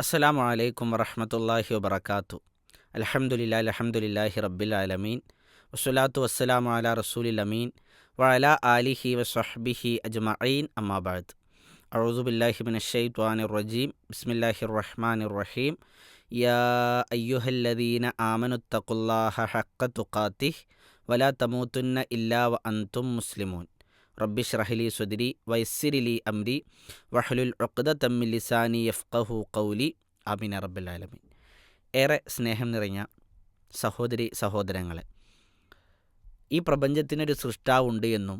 അസ്സലാമു അലൈക്കും വറഹമത്തല്ലാഹി വബർക്കാത്തു അലഹമുല്ലാ അലഹമുല്ലാഹി റബ്ബിൽ ആലമീൻ വസ്സലാത്തു വസ്സലാമു അല റസൂലിൽ അമീൻ വഅല ആലിഹി വസ്ഹബിഹി അജ്മഈൻ അമ്മാബാദ് അഊസുബില്ലാഹി മിനശ്ശൈത്വാനിർ റജീം ബിസ്മില്ലാഹിർ റഹ്മാനിർ റഹീം യാ അയ്യുഹല്ലദീന ആമനുത്തഖുല്ലാഹ ഹഖ്ക തുഖാതിഹ് വലാ തമൂതുന്ന ഇല്ലാ വ അൻതും മുസ്ലിമൂൻ റബ്ബിഷ് റഹ്ലി സുദരി വയസ്സിരിലി അംരി വഹലുൽ ഉഖ്ദ തമ്മിൽ ലിസാനി യഫ്ഖഹു കൗലി റബ്ബൽ ആലമീൻ. ഏറെ സ്നേഹം നിറഞ്ഞ സഹോദരി സഹോദരങ്ങളെ ഈ പ്രപഞ്ചത്തിനൊരു സൃഷ്ടാവുണ്ട് എന്നും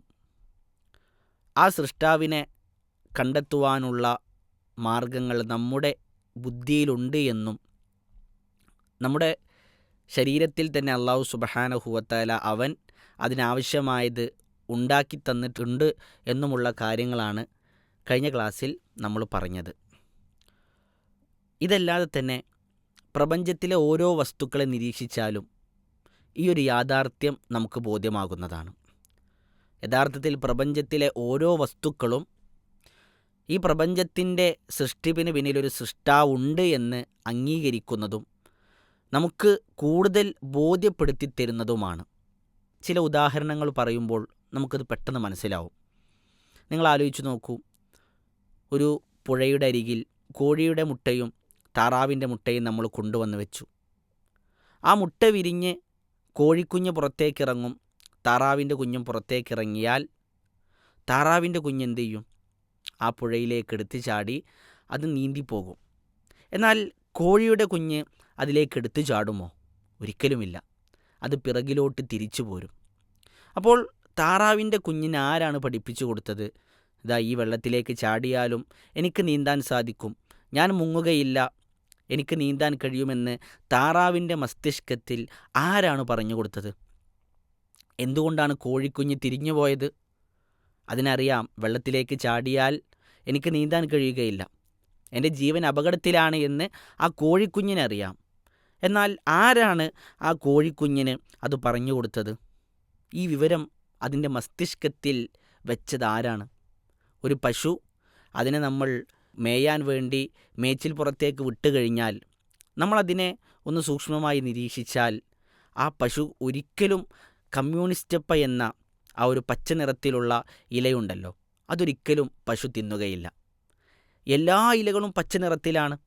ആ സൃഷ്ടാവിനെ കണ്ടെത്തുവാനുള്ള മാർഗങ്ങൾ നമ്മുടെ ബുദ്ധിയിലുണ്ട് എന്നും നമ്മുടെ ശരീരത്തിൽ തന്നെ അള്ളാഹു സുബഹാനഹുവത്താല അവൻ അതിനാവശ്യമായത് ഉണ്ടാക്കി തന്നിട്ടുണ്ട് എന്നുമുള്ള കാര്യങ്ങളാണ് കഴിഞ്ഞ ക്ലാസ്സിൽ നമ്മൾ പറഞ്ഞത്. ഇതല്ലാതെ തന്നെ പ്രപഞ്ചത്തിലെ ഓരോ വസ്തുക്കളെ നിരീക്ഷിച്ചാലും ഈ ഒരു യാഥാർത്ഥ്യം നമുക്ക് ബോധ്യമാകുന്നതാണ്. യഥാർത്ഥത്തിൽ പ്രപഞ്ചത്തിലെ ഓരോ വസ്തുക്കളും ഈ പ്രപഞ്ചത്തിന്റെ സൃഷ്ടിപ്പിന് പിന്നിലൊരു സൃഷ്ടാവുണ്ട് എന്ന് അംഗീകരിക്കുന്നതും നമുക്ക് കൂടുതൽ ബോധ്യപ്പെടുത്തി തരുന്നതുമാണ്. ചില ഉദാഹരണങ്ങൾ പറയുമ്പോൾ നമുക്കത് പെട്ടെന്ന് മനസ്സിലാവും. നിങ്ങൾ ആലോചിച്ച് നോക്കൂ. ഒരു പുഴയുടെ അരികിൽ കോഴിയുടെ മുട്ടയും താറാവിന്റെ മുട്ടയും നമ്മൾ കൊണ്ടുവന്ന് വെച്ചു. ആ മുട്ട വിരിഞ്ഞ് കോഴിക്കുഞ്ഞ് പുറത്തേക്കിറങ്ങും. താറാവിന്റെ കുഞ്ഞും പുറത്തേക്കിറങ്ങിയാൽ താറാവിന്റെ കുഞ്ഞെന്ത് ചെയ്യും? ആ പുഴയിലേക്ക് എടുത്ത് ചാടി അത് നീന്തിപ്പോകും. എന്നാൽ കോഴിയുടെ കുഞ്ഞ് അതിലേക്ക് എടുത്തു ചാടുമോ? ഒരിക്കലുമില്ല. അത് പിറകിലോട്ട് തിരിച്ചു പോരും. അപ്പോൾ താറാവിന്റെ കുഞ്ഞിന് ആരാണ് പഠിപ്പിച്ചു കൊടുത്തത്? ഇതാ ഈ വെള്ളത്തിലേക്ക് ചാടിയാലും എനിക്ക് നീന്താൻ സാധിക്കും. ഞാൻ മുങ്ങുകയില്ല. എനിക്ക് നീന്താൻ കഴിയുമെന്ന് താറാവിന്റെ മസ്തിഷ്കത്തിൽ ആരാണ് പറഞ്ഞു കൊടുത്തത്? എന്തുകൊണ്ടാണ് കോഴിക്കുഞ്ഞ് തിരിഞ്ഞു പോയത്? അതിനറിയാം വെള്ളത്തിലേക്ക് ചാടിയാൽ എനിക്ക് നീന്താൻ കഴിയുകയില്ല. എന്റെ ജീവൻ അപകടത്തിലാണ് എന്ന് ആ കോഴിക്കുഞ്ഞിനറിയാം. എന്നാൽ ആരാണ് ആ കോഴിക്കുഞ്ഞിന് അത് പറഞ്ഞു കൊടുത്തത്? ഈ വിവരം അതിന്റെ മസ്തിഷ്കത്തിൽ വെച്ചത് ആരാണ് ഒരു പശു അതിനെ നമ്മൾ മേയാൻ വേണ്ടി മേച്ചിൽ പുറത്തേക്ക് വിട്ടു കഴിഞ്ഞാൽ നമ്മളതിനെ ഒന്ന് സൂക്ഷ്മമായി നിരീക്ഷിച്ചാൽ ആ പശു ഒരിക്കലും കമ്മ്യൂണിസ്റ്റപ്പ എന്ന ആ ഒരു പച്ച നിറത്തിലുള്ള ഇലയുണ്ടല്ലോ. അതൊരിക്കലും പശു തിന്നുകയില്ല. എല്ലാ ഇലകളും പച്ച നിറത്തിലാണ്.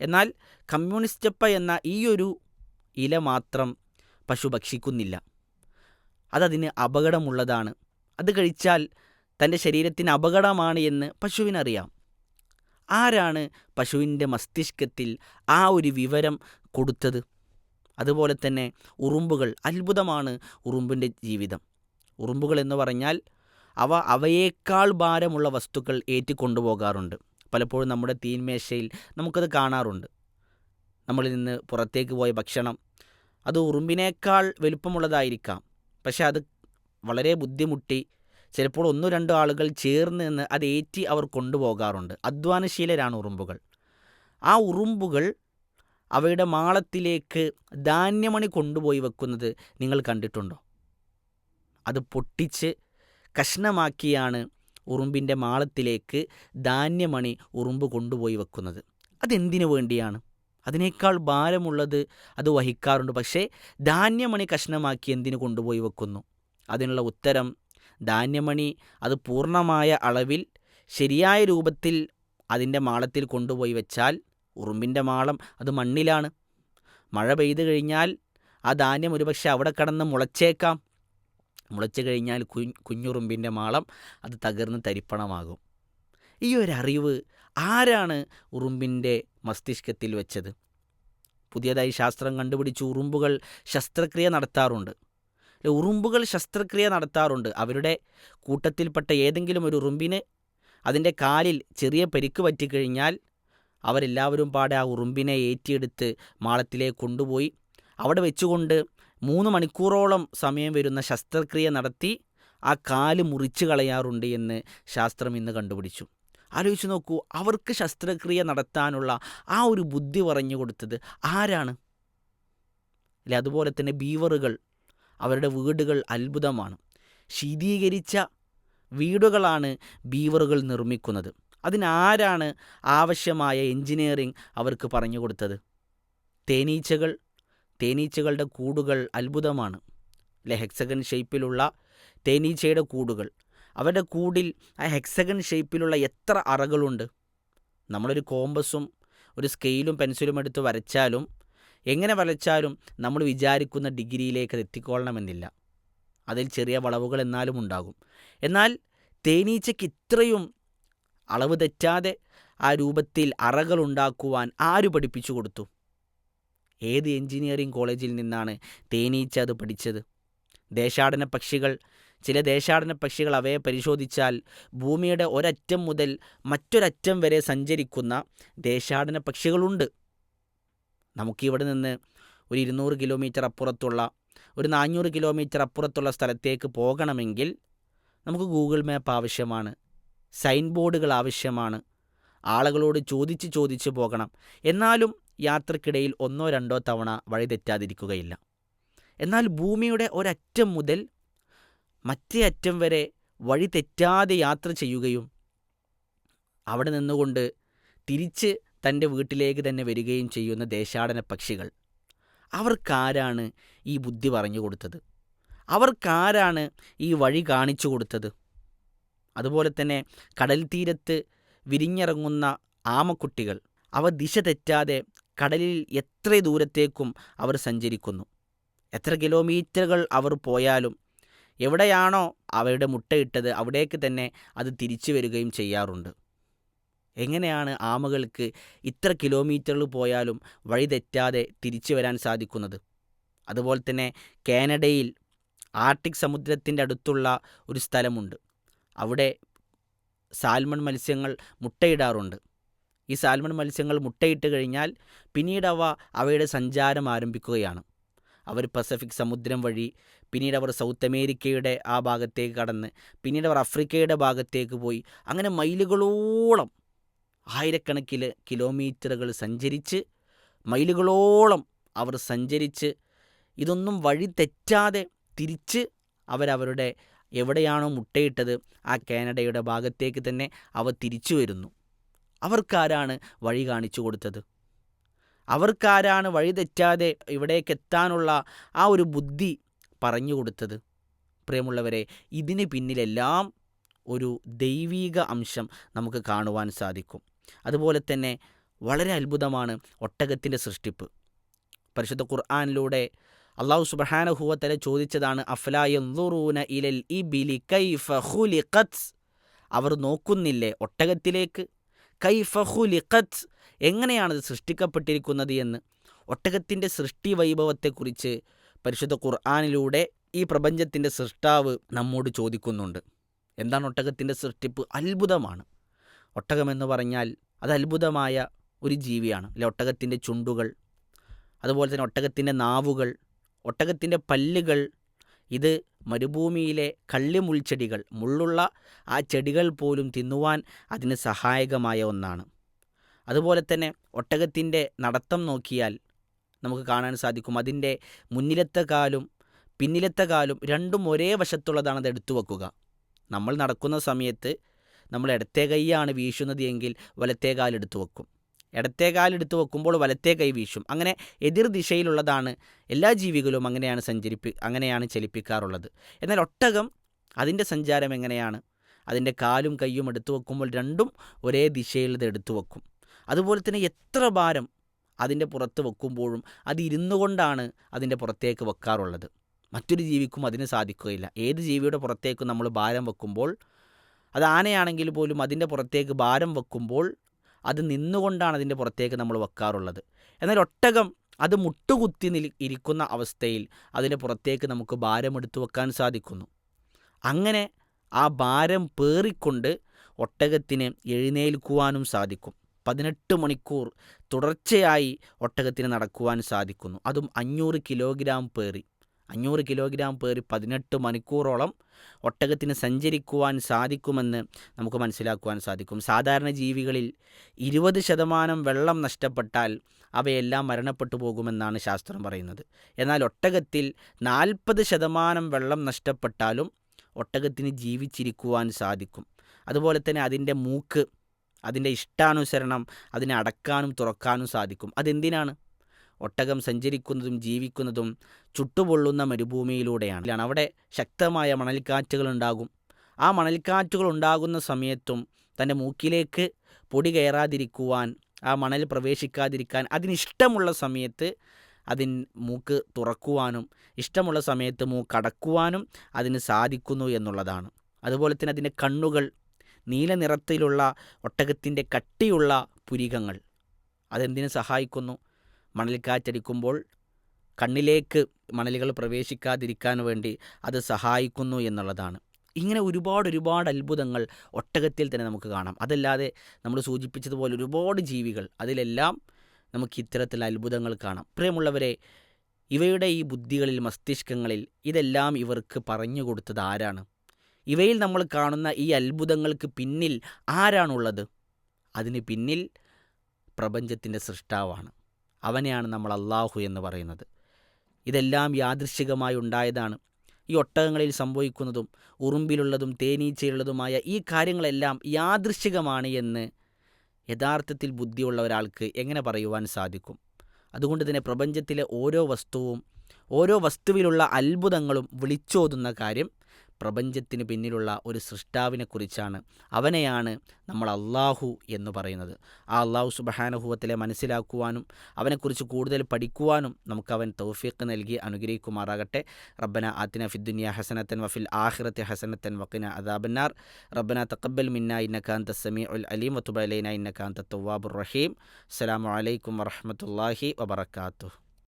എന്നാൽ കമ്മ്യൂണിസ്റ്റപ്പ എന്ന ഈയൊരു ഇല മാത്രം പശു ഭക്ഷിക്കുന്നില്ല. അതതിന് അപകടമുള്ളതാണ്. അത് കഴിച്ചാൽ തന്റെ ശരീരത്തിന് അപകടമാണ് എന്ന് പശുവിനറിയാം. ആരാണ് പശുവിന്റെ മസ്തിഷ്കത്തിൽ ആ ഒരു വിവരം കൊടുത്തത്? അതുപോലെ തന്നെ ഉറുമ്പുകൾ അത്ഭുതമാണ് ഉറുമ്പിന്റെ ജീവിതം. ഉറുമ്പുകൾ എന്ന് പറഞ്ഞാൽ അവ അവയേക്കാൾ ഭാരമുള്ള വസ്തുക്കൾ ഏറ്റിക്കൊണ്ടുപോകാറുണ്ട്. പലപ്പോഴും നമ്മുടെ തീന്മേശയിൽ നമുക്കത് കാണാറുണ്ട്. നമ്മളിൽ നിന്ന് പുറത്തേക്ക് പോയ ഭക്ഷണം അത് ഉറുമ്പിനേക്കാൾ വലുപ്പമുള്ളതായിരിക്കാം. പക്ഷെ അത് വളരെ ബുദ്ധിമുട്ടി. ചിലപ്പോൾ ഒന്നോ രണ്ടോ ആളുകൾ ചേർന്ന് നിന്ന് അത് ഏറ്റി അവർ കൊണ്ടുപോകാറുണ്ട്. അധ്വാനശീലരാണ് ഉറുമ്പുകൾ. ആ ഉറുമ്പുകൾ അവയുടെ മാളത്തിലേക്ക് ധാന്യമണി കൊണ്ടുപോയി വെക്കുന്നത് നിങ്ങൾ കണ്ടിട്ടുണ്ടോ? അത് പൊട്ടിച്ച് കഷ്ണമാക്കിയാണ് ഉറുമ്പിന്റെ മാളത്തിലേക്ക് ധാന്യമണി ഉറുമ്പ് കൊണ്ടുപോയി വെക്കുന്നത്. അതെന്തിനു വേണ്ടിയാണ്? അതിനേക്കാൾ ഭാരമുള്ളത് അത് വഹിക്കാറുണ്ട്. പക്ഷേ ധാന്യമണി കഷ്ണമാക്കി എന്തിനു കൊണ്ടുപോയി വെക്കുന്നു? അതിനുള്ള ഉത്തരം ധാന്യമണി അത് പൂർണമായ അളവിൽ ശരിയായ രൂപത്തിൽ അതിന്റെ മാളത്തിൽ കൊണ്ടുപോയി വെച്ചാൽ ഉറുമ്പിന്റെ മാളം അത് മണ്ണിലാണ്. മഴ പെയ്തു കഴിഞ്ഞാൽ ആ ധാന്യം ഒരുപക്ഷെ അവിടെ കടന്ന് മുളച്ചേക്കാം. മുളച്ചു കഴിഞ്ഞാൽ കുഞ്ഞുറുമ്പിന്റെ മാളം അത് തകർന്ന് തരിപ്പണമാകും. ഈ ഒരു അറിവ് ആരാണ് ഉറുമ്പിന്റെ മസ്തിഷ്കത്തിൽ വെച്ചത്. പുതിയതായി ശാസ്ത്രം കണ്ടുപിടിച്ച് ഉറുമ്പുകൾ ശസ്ത്രക്രിയ നടത്താറുണ്ട്. ഉറുമ്പുകൾ ശസ്ത്രക്രിയ നടത്താറുണ്ട്. അവരുടെ കൂട്ടത്തിൽപ്പെട്ട ഏതെങ്കിലും ഒരു ഉറുമ്പിന് അതിന്റെ കാലിൽ ചെറിയ പരിക്ക് പറ്റിക്കഴിഞ്ഞാൽ അവരെല്ലാവരും പാടെ ആ ഉറുമ്പിനെ ഏറ്റിയെടുത്ത് മാളത്തിലേക്ക് കൊണ്ടുപോയി അവിടെ വെച്ചുകൊണ്ട് മൂന്ന് മണിക്കൂറോളം സമയം വരുന്ന ശസ്ത്രക്രിയ നടത്തി ആ കാൽ മുറിച്ച് കളയാറുണ്ട് എന്ന് ശാസ്ത്രം ഇന്ന് കണ്ടുപിടിച്ചു. ആലോചിച്ച് നോക്കൂ അവർക്ക് ശസ്ത്രക്രിയ നടത്താനുള്ള ആ ഒരു ബുദ്ധി പറഞ്ഞു കൊടുത്തത് ആരാണ്? അല്ലെ? അതുപോലെ തന്നെ ബീവറുകൾ അവരുടെ വീടുകൾ അത്ഭുതമാണ്. ശീതീകരിച്ച വീടുകളാണ് ബീവറുകൾ നിർമ്മിക്കുന്നത്. അതിനാരാണ് ആവശ്യമായ എഞ്ചിനീയറിംഗ് അവർക്ക് പറഞ്ഞു കൊടുത്തത്? തേനീച്ചകൾ തേനീച്ചകളുടെ കൂടുകൾ അത്ഭുതമാണ്. അല്ലെ? ഹെക്സഗൺ ഷേപ്പിലുള്ള തേനീച്ചയുടെ കൂടുകൾ. അവരുടെ കൂടിൽ ആ ഹെക്സഗൺ ഷേപ്പിലുള്ള എത്ര അറകളുണ്ട്. നമ്മളൊരു കോമ്പസും ഒരു സ്കെയിലും പെൻസിലും എടുത്ത് വരച്ചാലും എങ്ങനെ വരച്ചാലും നമ്മൾ വിചാരിക്കുന്ന ഡിഗ്രിയിലേക്ക് അത് എത്തിക്കൊള്ളണമെന്നില്ല. അതിൽ ചെറിയ വളവുകൾ എന്നാലും ഉണ്ടാകും. എന്നാൽ തേനീച്ചയ്ക്ക് ഇത്രയും അളവ് തെറ്റാതെ ആ രൂപത്തിൽ അറകൾ ഉണ്ടാക്കുവാൻ ആര് പഠിപ്പിച്ചു കൊടുത്തു? ഏത് എഞ്ചിനീയറിംഗ് കോളേജിൽ നിന്നാണ് തേനീച്ച അത് പഠിച്ചത്? ദേശാടന പക്ഷികൾ ചില ദേശാടന പക്ഷികൾ അവയെ പരിശോധിച്ചാൽ ഭൂമിയുടെ ഒരറ്റം മുതൽ മറ്റൊരറ്റം വരെ സഞ്ചരിക്കുന്ന ദേശാടന പക്ഷികളുണ്ട്. നമുക്കിവിടെ നിന്ന് ഒരു ഇരുന്നൂറ് കിലോമീറ്റർ അപ്പുറത്തുള്ള ഒരു നാനൂറ് കിലോമീറ്റർ അപ്പുറത്തുള്ള സ്ഥലത്തേക്ക് പോകണമെങ്കിൽ നമുക്ക് ഗൂഗിൾ മാപ്പ് ആവശ്യമാണ് സൈൻ ബോർഡുകൾ ആവശ്യമാണ് ആളുകളോട് ചോദിച്ച് ചോദിച്ച് പോകണം. എന്നാലും യാത്രക്കിടയിൽ ഒന്നോ രണ്ടോ തവണ വഴി തെറ്റാതിരിക്കുകയില്ല. എന്നാൽ ഭൂമിയുടെ ഒരറ്റം മുതൽ മറ്റേ അറ്റം വരെ വഴി തെറ്റാതെ യാത്ര ചെയ്യുകയും അവിടെ നിന്നുകൊണ്ട് തിരിച്ച് തന്റെ വീട്ടിലേക്ക് തന്നെ വരികയും ചെയ്യുന്ന ദേശാടന പക്ഷികൾ. അവർക്കാരാണ് ഈ ബുദ്ധി പറഞ്ഞു കൊടുത്തത്? അവർക്കാരാണ് ഈ വഴി കാണിച്ചു കൊടുത്തത്? അതുപോലെ തന്നെ കടൽ തീരത്ത് വിരിഞ്ഞിറങ്ങുന്ന ആമക്കുട്ടികൾ അവ ദിശ തെറ്റാതെ കടലിൽ എത്ര ദൂരത്തേക്കും അവർ സഞ്ചരിക്കുന്നു? എത്ര കിലോമീറ്ററുകൾ അവർ പോയാലും എവിടെയാണോ അവയുടെ മുട്ടയിട്ടത് അവിടേക്ക് തന്നെ അത് തിരിച്ചു വരികയും ചെയ്യാറുണ്ട്. എങ്ങനെയാണ് ആമകൾക്ക് ഇത്ര കിലോമീറ്ററുകൾ പോയാലും വഴി തെറ്റാതെ തിരിച്ചു വരാൻ സാധിക്കുന്നത്? അതുപോലെ തന്നെ കാനഡയിൽ ആർട്ടിക് സമുദ്രത്തിന്റെ അടുത്തുള്ള ഒരു സ്ഥലമുണ്ട്. അവിടെ സാൽമൺ മത്സ്യങ്ങൾ മുട്ടയിടാറുണ്ട്. ഈ സാൽമൺ മത്സ്യങ്ങൾ മുട്ടയിട്ട് കഴിഞ്ഞാൽ പിന്നീട് അവ അവയുടെ സഞ്ചാരം ആരംഭിക്കുകയാണ്. അവർ പസഫിക് സമുദ്രം വഴി പിന്നീട് അവർ സൗത്ത് അമേരിക്കയുടെ ആ ഭാഗത്തേക്ക് കടന്ന് പിന്നീട് അവർ ആഫ്രിക്കയുടെ ഭാഗത്തേക്ക് പോയി. അങ്ങനെ മൈലുകളോളം ആയിരക്കണക്കിന് കിലോമീറ്ററുകൾ സഞ്ചരിച്ച് മൈലുകളോളം അവർ സഞ്ചരിച്ച് ഇതൊന്നും വഴി തെറ്റാതെ തിരിച്ച് അവരവരുടെ എവിടെയാണോ മുട്ടയിട്ടത് ആ കാനഡയുടെ ഭാഗത്തേക്ക് തന്നെ അവ തിരിച്ചു വരുന്നു. അവർക്കാരാണ് വഴി കാണിച്ചു കൊടുത്തത്. അവർക്കാരാണ് വഴി തെറ്റാതെ ഇവിടേക്ക് എത്താനുള്ള ആ ഒരു ബുദ്ധി പറഞ്ഞു കൊടുത്തത്. പ്രിയമുള്ളവരെ ഇതിന് പിന്നിലെല്ലാം ഒരു ദൈവീക അംശം നമുക്ക് കാണുവാൻ സാധിക്കും. അതുപോലെ തന്നെ വളരെ അത്ഭുതമാണ് ഒട്ടകത്തിന്റെ സൃഷ്ടിപ്പ്. പരിശുദ്ധ ഖുർആാനിലൂടെ അള്ളാഹു സുബഹാനഹുവത്തല ചോദിച്ചതാണ് അഫ്ലായൂന ഇലൽ ഇബിലി കൈഫ ഹുലിഖത്ത് അവർ നോക്കുന്നില്ലേ ഒട്ടകത്തിലേക്ക്? കൈഫ ഹുലിഖത്ത് എങ്ങനെയാണത് സൃഷ്ടിക്കപ്പെട്ടിരിക്കുന്നത് എന്ന്. ഒട്ടകത്തിന്റെ സൃഷ്ടി വൈഭവത്തെക്കുറിച്ച് പരിശുദ്ധ ഖുർആാനിലൂടെ ഈ പ്രപഞ്ചത്തിന്റെ സൃഷ്ടാവ് നമ്മോട് ചോദിക്കുന്നുണ്ട്. എന്താണ് ഒട്ടകത്തിന്റെ സൃഷ്ടിപ്പ്? അത്ഭുതമാണ്. ഒട്ടകമെന്ന് പറഞ്ഞാൽ അത് അത്ഭുതമായ ഒരു ജീവിയാണ്. അല്ലെ ഒട്ടകത്തിന്റെ ചുണ്ടുകൾ അതുപോലെ തന്നെ ഒട്ടകത്തിന്റെ നാവുകൾ ഒട്ടകത്തിന്റെ പല്ലുകൾ ഇത് മരുഭൂമിയിലെ കള്ളിമുൾച്ചെടികൾ മുള്ളുള്ള ആ ചെടികൾ പോലും തിന്നുവാൻ അതിന് സഹായകമായ ഒന്നാണ്. അതുപോലെ തന്നെ ഒട്ടകത്തിന്റെ നടത്തം നോക്കിയാൽ നമുക്ക് കാണാൻ സാധിക്കും. അതിന്റെ മുന്നിലത്തെ കാലും പിന്നിലത്തെ കാലും രണ്ടും ഒരേ വശത്തുള്ളതാണ് അത് എടുത്തു വെക്കുക. നമ്മൾ നടക്കുന്ന സമയത്ത് നമ്മൾ ഇടത്തെ കൈയാണ് വീശുന്നത് എങ്കിൽ വലത്തെ കാലെടുത്തു വെക്കും. ഇടത്തെ കാലെടുത്ത് വെക്കുമ്പോൾ വലത്തെ കൈ വീശും. അങ്ങനെ എതിർ ദിശയിലുള്ളതാണ് എല്ലാ ജീവികളും അങ്ങനെയാണ് സഞ്ചരിപ്പി അങ്ങനെയാണ് ചലിപ്പിക്കാറുള്ളത്. എന്നാൽ ഒട്ടകം അതിന്റെ സഞ്ചാരം എങ്ങനെയാണ്? അതിന്റെ കാലും കൈയും എടുത്തു വെക്കുമ്പോൾ രണ്ടും ഒരേ ദിശയിലത് എടുത്തു വെക്കും. അതുപോലെ തന്നെ എത്ര ഭാരം അതിന്റെ പുറത്ത് വെക്കുമ്പോഴും അത് ഇരുന്നു കൊണ്ടാണ് അതിന്റെ പുറത്തേക്ക് വെക്കാറുള്ളത്. മറ്റൊരു ജീവിക്കും അതിന് സാധിക്കുകയില്ല. ഏത് ജീവിയുടെ പുറത്തേക്ക് നമ്മൾ ഭാരം വെക്കുമ്പോൾ അത് ആനയാണെങ്കിൽ പോലും അതിന്റെ പുറത്തേക്ക് ഭാരം വെക്കുമ്പോൾ അത് നിന്നുകൊണ്ടാണ് അതിന്റെ പുറത്തേക്ക് നമ്മൾ വെക്കാറുള്ളത്. എന്നാൽ ഒട്ടകം അത് മുട്ടുകുത്തി നിൽ ഇരിക്കുന്ന അവസ്ഥയിൽ അതിന്റെ പുറത്തേക്ക് നമുക്ക് ഭാരം എടുത്തു വെക്കാൻ സാധിക്കുന്നു. അങ്ങനെ ആ ഭാരം പേറിക്കൊണ്ട് ഒട്ടകത്തിന് എഴുന്നേൽക്കുവാനും സാധിക്കും. പതിനെട്ട് മണിക്കൂർ തുടർച്ചയായി ഒട്ടകത്തിന് നടക്കുവാൻ സാധിക്കുന്നു. അതും അഞ്ഞൂറ് കിലോഗ്രാം പേറി. അഞ്ഞൂറ് കിലോഗ്രാം പേറി പതിനെട്ട് മണിക്കൂറോളം ഒട്ടകത്തിന് സഞ്ചരിക്കുവാൻ സാധിക്കുമെന്ന് നമുക്ക് മനസ്സിലാക്കുവാൻ സാധിക്കും. സാധാരണ ജീവികളിൽ ഇരുപത് ശതമാനം വെള്ളം നഷ്ടപ്പെട്ടാൽ അവയെല്ലാം മരണപ്പെട്ടു പോകുമെന്നാണ് ശാസ്ത്രം പറയുന്നത്. എന്നാൽ ഒട്ടകത്തിൽ നാൽപ്പത് ശതമാനം വെള്ളം നഷ്ടപ്പെട്ടാലും ഒട്ടകത്തിന് ജീവിച്ചിരിക്കുവാൻ സാധിക്കും. അതുപോലെ തന്നെ അതിന്റെ മൂക്ക് അതിന്റെ ഇഷ്ടാനുസരണം അതിനെ അടക്കാനും തുറക്കാനും സാധിക്കും. അതെന്തിനാണ്? ഒട്ടകം സഞ്ചരിക്കുന്നതും ജീവിക്കുന്നതും ചുട്ടുപൊള്ളുന്ന മരുഭൂമിയിലൂടെയാണ്. അവിടെ ശക്തമായ മണൽക്കാറ്റുകളുണ്ടാകും. ആ മണൽക്കാറ്റുകൾ ഉണ്ടാകുന്ന സമയത്തും തന്റെ മൂക്കിലേക്ക് പൊടി കയറാതിരിക്കുവാൻ ആ മണൽ പ്രവേശിക്കാതിരിക്കാൻ അതിനിഷ്ടമുള്ള സമയത്ത് അതിൻ മൂക്ക് തുറക്കുവാനും ഇഷ്ടമുള്ള സമയത്ത് മൂക്കടക്കുവാനും അതിന് സാധിക്കുന്നു എന്നുള്ളതാണ്. അതുപോലെ തന്നെ അതിന്റെ കണ്ണുകൾ നീല നിറത്തിലുള്ള ഒട്ടകത്തിന്റെ കട്ടിയുള്ള പുരികങ്ങൾ. അതെന്തിനു സഹായിക്കുന്നു? മണൽക്കാറ്റടിക്കുമ്പോൾ കണ്ണിലേക്ക് മണലുകൾ പ്രവേശിക്കാതിരിക്കാൻ വേണ്ടി അത് സഹായിക്കുന്നു എന്നുള്ളതാണ്. ഇങ്ങനെ ഒരുപാട് ഒരുപാട് അത്ഭുതങ്ങൾ ഒട്ടകത്തിൽ തന്നെ നമുക്ക് കാണാം. അതല്ലാതെ നമ്മൾ സൂചിപ്പിച്ചതുപോലെ ഒരുപാട് ജീവികൾ അതിലെല്ലാം നമുക്ക് ഇത്തരത്തിൽ അത്ഭുതങ്ങൾ കാണാം. പ്രിയമുള്ളവരെ ഇവയുടെ ഈ ബുദ്ധികളിൽ മസ്തിഷ്കങ്ങളിൽ ഇതെല്ലാം ഇവർക്ക് പറഞ്ഞു കൊടുത്തത് ആരാണ്? ഇവയിൽ നമ്മൾ കാണുന്ന ഈ അത്ഭുതങ്ങൾക്ക് പിന്നിൽ ആരാണുള്ളത്? അതിന് പിന്നിൽ പ്രപഞ്ചത്തിന്റെ സൃഷ്ടാവാണ്. അവനെയാണ് നമ്മൾ അള്ളാഹു എന്ന് പറയുന്നത്. ഇതെല്ലാം യാദൃശികമായി ഉണ്ടായതാണ്. ഈ ഒട്ടകങ്ങളിൽ സംഭവിക്കുന്നതും ഉറുമ്പിലുള്ളതും തേനീച്ചയുള്ളതുമായ ഈ കാര്യങ്ങളെല്ലാം യാദൃശികമാണ് എന്ന് യഥാർത്ഥത്തിൽ ബുദ്ധിയുള്ള ഒരാൾക്ക് എങ്ങനെ പറയുവാൻ സാധിക്കും? അതുകൊണ്ട് തന്നെ പ്രപഞ്ചത്തിലെ ഓരോ വസ്തുവും ഓരോ വസ്തുവിലുള്ള അത്ഭുതങ്ങളും വിളിച്ചോതുന്ന കാര്യം പ്രപഞ്ചത്തിന് പിന്നിലുള്ള ഒരു സൃഷ്ടാവിനെക്കുറിച്ചാണ്. അവനെയാണ് നമ്മൾ അള്ളാഹു എന്ന് പറയുന്നത്. ആ അള്ളാഹു സുബഹാനുഭവത്തിലെ മനസ്സിലാക്കുവാനും അവനെക്കുറിച്ച് കൂടുതൽ പഠിക്കുവാനും നമുക്ക് അവൻ തൗഫീഖ് നൽകി അനുഗ്രഹിക്കുമാറാകട്ടെ. റബ്ബന ആത്തിന ഫിദ്ദുനിയ ഹസനത്തൻ വഫിൽ ആഹിറത്തെ ഹസനത്തൻ വക്കിന അദാബന്നാർ. റബ്ബന തക്കബൽ മിന്ന ഇന്നക്കാന്ത സമീ ഉൽ അലീം വത്തുബലൈന ഇന്നക്കാന്ത തവാബുർ റഹീം. അസ്സലാമു അലൈക്കും വറഹമത്തല്ലാഹി വബർക്കാത്തു